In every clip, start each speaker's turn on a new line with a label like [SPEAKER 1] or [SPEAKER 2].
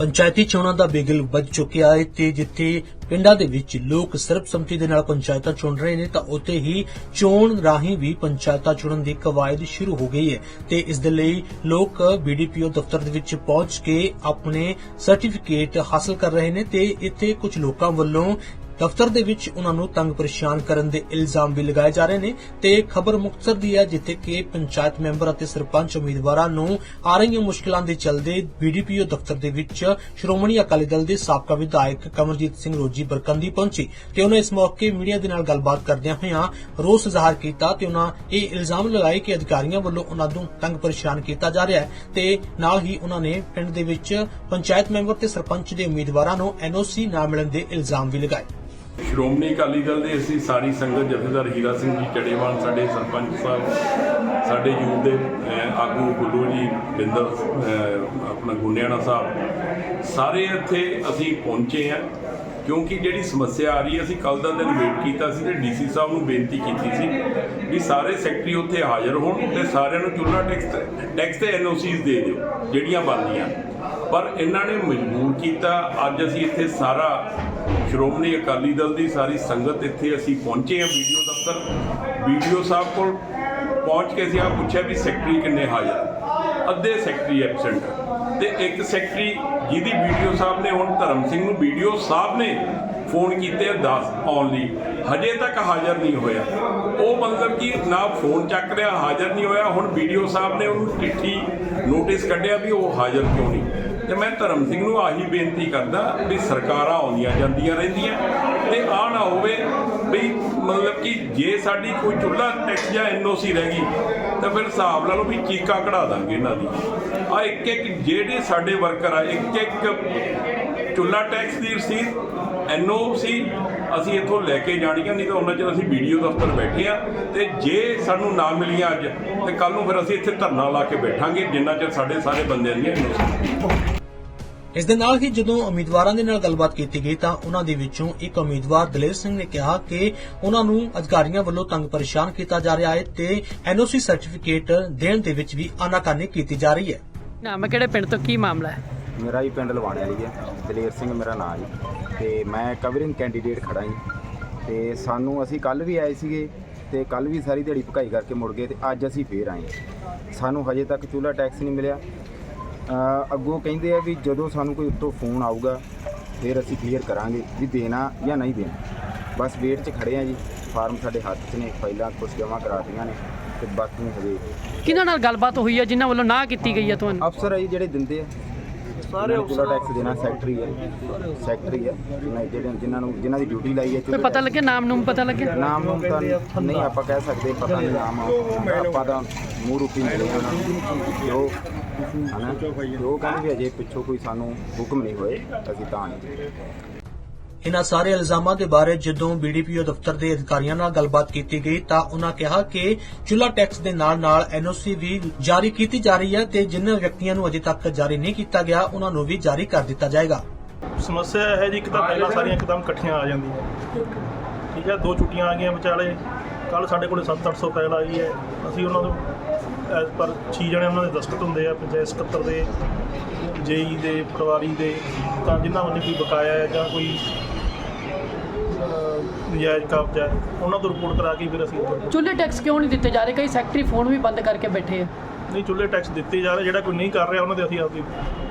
[SPEAKER 1] ਪੰਚਾਇਤੀ ਚੋਣਾਂ ਦਾ ਬਿਗਲ ਵੱਜ ਚੁੱਕਿਆ ਹੈ ਤੇ ਜਿੱਥੇ ਪਿੰਡਾਂ ਦੇ ਵਿੱਚ ਲੋਕ ਸਰਬਸੰਮਤੀ ਦੇ ਨਾਲ ਪੰਚਾਇਤਾਂ ਚੁਣ ਰਹੇ ਨੇ, ਤਾਂ ਉੱਥੇ ਹੀ ਚੋਣ ਰਾਹੀਂ ਵੀ ਪੰਚਾਇਤਾਂ ਚੁਣਨ ਦੀ ਕਵਾਇਦ ਸ਼ੁਰੂ ਹੋ ਗਈ ਹੈ ਤੇ ਇਸ ਦੇ ਲਈ ਲੋਕ ਬੀਡੀਪੀਓ ਦਫ਼ਤਰ ਦੇ ਵਿੱਚ ਪਹੁੰਚ ਕੇ ਆਪਣੇ ਸਰਟੀਫਿਕੇਟ ਹਾਸਲ ਕਰ ਰਹੇ ਨੇ ਤੇ ਇੱਥੇ ਕੁਝ ਲੋਕਾਂ ਵੱਲੋਂ ਦਫ਼ਤਰ ਦੇ ਵਿੱਚ ਉਹਨਾਂ ਨੂੰ ਤੰਗ ਪਰੇਸ਼ਾਨ ਕਰਨ ਦੇ ਇਲਜ਼ਾਮ ਵੀ ਲਗਾਏ ਜਾ ਰਹੇ ਨੇ ਤੇ ਖਬਰ ਮੁਕਤਸਰ ਦੀ ਹੈ, ਜਿੱਥੇ ਕਿ ਪੰਚਾਇਤ ਮੈਂਬਰ ਅਤੇ ਸਰਪੰਚ ਉਮੀਦਵਾਰਾਂ ਨੂੰ ਆ ਰਹੀਆਂ ਮੁਸ਼ਕਲਾਂ ਦੇ ਚੱਲਦੇ ਬੀਡੀਪੀਓ ਦਫ਼ਤਰ ਦੇ ਵਿੱਚ ਸ਼੍ਰੋਮਣੀ ਅਕਾਲੀ ਦਲ ਦੇ ਸਾਬਕਾ ਵਿਧਾਇਕ ਕਮਰਜੀਤ ਸਿੰਘ ਰੋਜੀ ਬਰਕੰਦੀ ਪਹੁੰਚੀ ਤੇ ਉਹਨਾਂ ਇਸ ਮੌਕੇ ਮੀਡੀਆ ਦੇ ਨਾਲ ਗੱਲਬਾਤ ਕਰਦਿਆਂ ਹੋਇਆਂ ਰੋਸ ਜ਼ਾਹਰ ਕੀਤਾ ਤੇ ਉਹਨਾਂ ਇਹ ਇਲਜ਼ਾਮ ਲਗਾਏ ਕਿ ਅਧਿਕਾਰੀਆਂ ਵੱਲੋਂ ਉਹਨਾਂ ਨੂੰ ਤੰਗ ਪਰੇਸ਼ਾਨ ਕੀਤਾ ਜਾ ਰਿਹਾ ਹੈ ਤੇ ਨਾਲ ਹੀ ਉਹਨਾਂ ਨੇ ਪਿੰਡ ਦੇ ਵਿੱਚ ਪੰਚਾਇਤ ਮੈਂਬਰ ਤੇ ਸਰਪੰਚ ਦੇ ਉਮੀਦਵਾਰਾਂ ਨੂੰ ਐਨਓਸੀ ਨਾ ਮਿਲਣ ਦੇ ਇਲਜ਼ਾਮ ਵੀ ਲਗਾਏ।
[SPEAKER 2] ਸ਼੍ਰੋਮਣੀ ਅਕਾਲੀ ਦਲ ਦੇ ਅਸੀਂ ਸਾਰੀ ਸੰਗਤ ਜਥੇਦਾਰ ਹੀਰਾ ਸਿੰਘ ਜੀ ਚੜੇਵਾਲ, ਸਾਡੇ ਸਰਪੰਚ ਸਾਹਿਬ, ਸਾਡੇ ਯੂਥ ਦੇ ਆਗੂ ਗੁੱਲੂ ਜੀ, ਬਿੰਦਰ ਆਪਣਾ ਗੁੰਡਿਆਣਾ ਸਾਹਿਬ, ਸਾਰੇ ਇੱਥੇ ਅਸੀਂ ਪਹੁੰਚੇ ਆ ਕਿਉਂਕਿ ਜਿਹੜੀ ਸਮੱਸਿਆ ਆ ਰਹੀ ਹੈ, ਅਸੀਂ ਕੱਲ ਦਾ ਦਿਨ ਵੇਟ ਕੀਤਾ ਸੀ ਤੇ ਡੀਸੀ ਸਾਹਿਬ ਨੂੰ ਬੇਨਤੀ ਕੀਤੀ ਸੀ ਵੀ ਸਾਰੇ ਸੈਕਟਰੀ ਉੱਥੇ ਹਾਜ਼ਰ ਹੋਣ ਤੇ ਸਾਰਿਆਂ ਨੂੰ ਚੁੱਲ੍ਹਾ ਟੈਕਸ ਟੈਕਸ ਤੇ ਐਨਓਸੀਜ਼ ਦੇ ਦਿਓ, ਜਿਹੜੀਆਂ ਬਣਦੀਆਂ। ਪਰ ਇਹਨਾਂ ਨੇ ਮਜਬੂਰ ਕੀਤਾ, ਅੱਜ ਅਸੀਂ ਇੱਥੇ ਸਾਰਾ ਸ਼੍ਰੋਮਣੀ ਅਕਾਲੀ ਦਲ ਦੀ ਸਾਰੀ ਸੰਗਤ ਇੱਥੇ ਅਸੀਂ ਪਹੁੰਚੇ ਹਾਂ ਵੀਡੀਓ ਦਫ਼ਤਰ। ਵੀਡੀਓ ਸਾਹਿਬ ਕੋਲ ਪਹੁੰਚ ਕੇ ਅਸੀਂ ਆ ਪੁੱਛਿਆ ਵੀ ਸੈਕਟਰੀ ਕਿੰਨੇ ਹਾਜ਼ਰ ਅੱਧੇ ਸੈਕਟਰੀ ਐਬਸੈਂਟ ਤੇ ਇੱਕ ਸੈਕਟਰੀ ਜਿਹਦੀ ਵੀਡੀਓ ਸਾਹਿਬ ਨੇ ਹੁਣ ਧਰਮ ਸਿੰਘ ਨੂੰ ਵੀਡੀਓ ਸਾਹਿਬ ਨੇ ਫੋਨ ਕੀਤੇ 10 ਆਉਣ ਲਈ ਹਜੇ ਤੱਕ ਹਾਜ਼ਰ ਨਹੀਂ ਹੋਇਆ। ਉਹ ਮਤਲਬ ਕਿ ਨਾ ਫੋਨ ਚੱਕ ਰਿਹਾ, ਹਾਜ਼ਰ ਨਹੀਂ ਹੋਇਆ। ਹੁਣ ਵੀਡੀਓ ਸਾਹਿਬ ਨੇ ਉਹਨੂੰ ਚਿੱਠੀ ਨੋਟਿਸ ਕੱਢਿਆ ਵੀ ਉਹ ਹਾਜ਼ਰ ਕਿਉਂ ਨਹੀਂ। ਤੇ ਮੈਂ ਧਰਮ ਸਿੰਘ ਨੂੰ ਆਹੀ ਬੇਨਤੀ ਕਰਦਾ ਵੀ ਸਰਕਾਰਾਂ ਆਉਂਦੀਆਂ ਜਾਂਦੀਆਂ ਰਹਿੰਦੀਆਂ ਤੇ ਆ ਨਾ ਹੋਵੇ ਵੀ ਮਤਲਬ ਕਿ ਜੇ ਸਾਡੀ ਕੋਈ ਚੁੱਲ੍ਹਾ ਟੈਕਸ ਜਾਂ ਐਨਓਸੀ ਰਹਿ ਗਈ, ਤਾਂ ਫਿਰ ਹਿਸਾਬ ਲਾ ਲਓ ਵੀ ਚੀਕਾਂ ਕਢਾ ਦਾਂਗੇ ਇਹਨਾਂ ਦੀ। ਆ ਇੱਕ ਇੱਕ ਜਿਹੜੇ ਸਾਡੇ ਵਰਕਰ ਆ, ਇੱਕ ਇੱਕ ਚੁੱਲ੍ਹਾ ਟੈਕਸ ਦੀ ਰਸੀਦ ਐਨਓਸੀ ਅਸੀਂ ਇੱਥੋਂ ਲੈ ਕੇ ਜਾਣੀਆਂ, ਨਹੀਂ ਤਾਂ ਉਹਨਾਂ ਚਿਰ ਅਸੀਂ ਵੀਡੀਓ ਦਫ਼ਤਰ ਬੈਠੇ ਆ ਤੇ ਜੇ ਸਾਨੂੰ ਨਾ ਮਿਲੀਆਂ ਅੱਜ, ਤੇ ਕੱਲ ਨੂੰ ਫਿਰ ਅਸੀਂ ਇੱਥੇ ਧਰਨਾ ਲਾ ਕੇ ਬੈਠਾਂਗੇ, ਜਿੰਨਾ ਚਿਰ ਸਾਡੇ ਸਾਰੇ ਬੰਦਿਆਂ ਦੀਆਂ ਐਨਓਸੀ
[SPEAKER 1] ਇਸ ਦੇ ਨਾਲ ਹੀ ਜਦੋਂ ਉਮੀਦਵਾਰਾਂ ਦੇ ਨਾਲ ਗੱਲਬਾਤ ਕੀਤੀ ਗਈ ਤਾਂ ਉਹਨਾਂ ਦੇ ਵਿੱਚੋਂ ਇੱਕ ਉਮੀਦਵਾਰ ਦਲੇਰ ਸਿੰਘ ਨੇ ਕਿਹਾ ਕਿ ਉਹਨਾਂ ਨੂੰ ਅਧਿਕਾਰੀਆਂ ਵੱਲੋਂ ਤੰਗ ਪਰੇਸ਼ਾਨ ਕੀਤਾ ਜਾ ਰਿਹਾ ਹੈ ਤੇ ਐਨਓਸੀ ਸਰਟੀਫਿਕੇਟ ਦੇਣ ਦੇ ਵਿੱਚ ਵੀ ਆਨਾਕਾਨੀ ਕੀਤੀ ਜਾ ਰਹੀ ਹੈ।
[SPEAKER 3] ਨਾਮ ਕਿਹੜੇ ਪਿੰਡ ਤੋਂ ਕੀ ਮਾਮਲਾ ਹੈ?
[SPEAKER 4] ਮੇਰਾ ਹੀ ਪਿੰਡ ਲਵਾਣਿਆ ਜੀ ਹੈ। ਦਲੇਰ ਸਿੰਘ ਮੇਰਾ ਨਾਮ ਜੀ। ਤੇ ਮੈਂ ਕਵਰਿੰਗ ਕੈਂਡੀਡੇਟ ਖੜਾ ਜੀ। ਤੇ ਸਾਨੂੰ ਅਸੀਂ ਕੱਲ ਵੀ ਆਏ ਸੀਗੇ ਤੇ ਕੱਲ ਵੀ ਸਾਰੀ ਦਿਹਾੜੀ ਭਕਾਈ ਕਰਕੇ ਮੁੜ ਗਏ ਤੇ ਅੱਜ ਅਸੀਂ ਫੇਰ ਆਏ ਸਾਨੂੰ ਹਜੇ ਤੱਕ ਚੂਲਾ ਟੈਕਸ ਨਹੀਂ ਮਿਲਿਆ। ਅੱਗੋਂ ਕਹਿੰਦੇ ਆ ਵੀ ਜਦੋਂ ਸਾਨੂੰ ਕੋਈ ਉੱਤੋਂ ਫੋਨ ਆਊਗਾ ਫਿਰ ਅਸੀਂ ਕਲੀਅਰ ਕਰਾਂਗੇ ਵੀ ਦੇਣਾ ਜਾਂ ਨਹੀਂ ਦੇਣਾ। ਬਸ ਵੇਟ 'ਚ ਖੜੇ ਆ ਜੀ। ਫਾਰਮ ਸਾਡੇ ਹੱਥ 'ਚ ਨੇ ਫਾਈਲਾਂ ਕੁਝ ਜਮ੍ਹਾਂ ਕਰਾਤੀਆਂ ਨੇ ਤੇ ਬਾਕੀ ਹਜੇ
[SPEAKER 3] ਕਿਹਨਾਂ ਨਾਲ ਗੱਲਬਾਤ ਹੋਈ ਹੈ ਜਿਨ੍ਹਾਂ ਵੱਲੋਂ ਨਾ ਕੀਤੀ ਗਈ ਹੈ ਤੁਹਾਨੂੰ?
[SPEAKER 4] ਅਫਸਰ ਆ ਜੀ ਜਿਹੜੇ ਦਿੰਦੇ ਆ। ਸਾਰੇ ਅਫਸਰ ਟੈਕਸ ਦੇਣਾ ਸੈਕਟਰੀ ਹੈ। ਸੈਕਟਰੀ ਹੈ। ਜਿਨ੍ਹਾਂ ਜਿਹੜੇ ਜਿਨ੍ਹਾਂ ਨੂੰ ਜਿਨ੍ਹਾਂ ਦੀ ਡਿਊਟੀ ਲਾਈ ਹੈ
[SPEAKER 3] ਕੋਈ ਪਤਾ ਲੱਗਿਆ? ਨਾਮ ਨੂੰ ਪਤਾ ਲੱਗਿਆ?
[SPEAKER 4] ਨਾਮ ਨੂੰ ਤਾਂ ਨਹੀਂ ਆਪਾਂ ਕਹਿ ਸਕਦੇ ਪਤਾ ਨਹੀਂ ਨਾਮ ਆਪਾਂ ਤਾਂ ਮੂੰਹ ਰੂਪੀ ਮਿਲੇ ਉਹਨਾਂ ਨੂੰ। ਉਹ ਹਨਾ? ਉਹ ਕਹਿੰਦੇ ਵੀ ਅਜੇ ਪਿੱਛੋਂ ਕੋਈ ਸਾਨੂੰ ਹੁਕਮ ਨਹੀਂ ਹੋਏ ਅਸੀਂ ਤਾਂ ਨਹੀਂ।
[SPEAKER 1] ਇਹਨਾਂ ਸਾਰੇ ਇਲਜ਼ਾਮਾਂ ਦੇ ਬਾਰੇ ਜਦੋਂ ਬੀਡੀਪੀਓ ਦਫ਼ਤਰ ਦੇ ਅਧਿਕਾਰੀਆਂ ਨਾਲ ਗੱਲਬਾਤ ਕੀਤੀ ਗਈ ਤਾਂ ਉਹਨਾਂ ਕਿਹਾ ਕਿ ਚੁੱਲਾ ਟੈਕਸ ਦੇ ਨਾਲ-ਨਾਲ ਐਨਓਸੀ ਵੀ ਜਾਰੀ ਕੀਤੀ ਜਾ ਰਹੀ ਹੈ ਤੇ ਜਿਨ੍ਹਾਂ ਵਿਅਕਤੀਆਂ ਨੂੰ ਅਜੇ ਤੱਕ ਜਾਰੀ ਨਹੀਂ ਕੀਤਾ ਗਿਆ, ਉਹਨਾਂ ਨੂੰ ਵੀ ਜਾਰੀ ਕਰ ਦਿੱਤਾ ਜਾਏਗਾ।
[SPEAKER 5] ਸਮੱਸਿਆ ਇਹ ਹੈ ਜੀ, ਇੱਕ ਤਾਂ ਪਹਿਲਾਂ ਸਾਰੀਆਂ ਇੱਕਦਮ ਇਕੱਠੀਆਂ ਆ ਜਾਂਦੀਆਂ। ਠੀਕ ਹੈ, ਦੋ ਛੁੱਟੀਆਂ ਆ ਗਈਆਂ ਵਿਚਾਲੇ। ਕੱਲ ਸਾਡੇ ਕੋਲੇ 7-800 ਫਾਈਲ ਆਈ ਹੈ। ਅਸੀਂ ਉਹਨਾਂ ਨੂੰ ਐਜ਼ ਪਰ 6 ਜਣੇ ਉਹਨਾਂ ਦੇ ਦਸਤਖਤ ਹੁੰਦੇ ਆ, ਪੰਚਾਇਤ ਸਕੱਤਰ ਦੇ, ਜੇਈ ਦੇ, ਪਟਵਾਰੀ ਦੇ, ਤਾਂ ਜਿਨ੍ਹਾਂ ਵੱਲੋਂ ਕੋਈ ਬਕਾਇਆ ਹੈ ਜਾਂ ਕੋਈ ਨਜਾਇਜ਼ ਕਬਜ਼ਾ ਹੈ। ਉਹਨਾਂ ਤੋਂ ਰਿਪੋਰਟ ਕਰਾ ਕੇ ਫਿਰ ਅਸੀਂ ਉੱਥੇ-
[SPEAKER 3] ਚੁੱਲ੍ਹੇ ਟੈਕਸ ਕਿਉਂ ਨਹੀਂ ਦਿੱਤੇ ਜਾ ਰਹੇ? ਕਈ ਸੈਕਟਰੀ ਫੋਨ ਵੀ ਬੰਦ ਕਰਕੇ ਬੈਠੇ ਆ।
[SPEAKER 5] ਨਹੀਂ ਚੁੱਲ੍ਹੇ ਟੈਕਸ ਦਿੱਤੇ ਜਾ ਰਹੇ। ਜਿਹੜਾ ਕੋਈ ਨਹੀਂ ਕਰ ਰਿਹਾ ਉਹਨਾਂ ਦੇ ਅਸੀਂ ਆਪਦੀ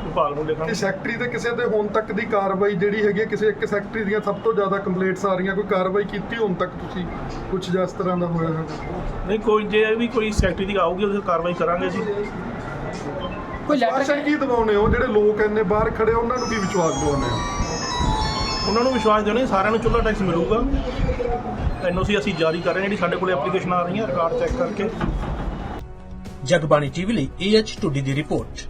[SPEAKER 5] ਵਿਭਾਗ ਨੂੰ
[SPEAKER 6] ਕਿ
[SPEAKER 5] ਲਿਖਾਂਗੇ
[SPEAKER 6] ਸੈਕਟਰੀ ਤੇ ਕਿਸੇ ਤੇ ਹੁਣ ਤੱਕ ਦੀ ਕਾਰਵਾਈ ਜਿਹੜੀ ਹੈਗੀ ਹੈ, ਕਿਸੇ ਇੱਕ ਸੈਕਟਰੀ ਦੀਆਂ ਸਭ ਤੋਂ ਜ਼ਿਆਦਾ ਕੰਪਲੇਂਟਸ ਆ ਰਹੀਆਂ। ਕੋਈ ਕਾਰਵਾਈ ਕੀਤੀ ਹੁਣ ਤੱਕ ਤੁਸੀਂ? ਕੁਝ ਜਿਹਾ ਇਸ ਤਰ੍ਹਾਂ ਦਾ ਹੋਇਆ ਹੈ
[SPEAKER 5] ਨਹੀਂ ਕੋਈ ਜੇ ਵੀ ਕੋਈ ਸੈਕਟਰੀ ਦੀ ਆਊਗੀ ਉਹਦੀ ਕਾਰਵਾਈ ਕਰਾਂਗੇ ਅਸੀਂ।
[SPEAKER 3] ਕੋਈ ਲੈਟਰ
[SPEAKER 6] ਆਸ਼ਾ ਕੀ ਦਿਵਾਉਨੇ ਹੋ? ਜਿਹੜੇ ਲੋਕ ਇੰਨੇ ਬਾਹਰ ਖੜੇ ਉਹਨਾਂ ਨੂੰ ਕੀ ਵਿਸ਼ਵਾਸ ਦਿਵਾਉਨੇ ਹੋ?
[SPEAKER 5] ਉਹਨਾਂ ਨੂੰ ਵਿਸ਼ਵਾਸ ਦਿਵਾਉਣੇ ਸਾਰਿਆਂ ਨੂੰ ਚੁੱਲ੍ਹਾ ਟੈਕਸ ਮਿਲੂਗਾ। ਐਨਓਸੀ ਅਸੀਂ ਜਾਰੀ ਕਰ ਰਹੇ ਹਾਂ, ਜਿਹੜੀ ਸਾਡੇ ਕੋਲੇ ਐਪਲੀਕੇਸ਼ਨ ਆ ਰਹੀਆਂ ਰਿਕਾਰਡ ਚੈੱਕ ਕਰਕੇ।
[SPEAKER 1] ਜਗਬਾਣੀ ਟੀਵੀ ਲਈ ਏਐਚ ਟੁੱਡੀ ਦੀ ਰਿਪੋਰਟ।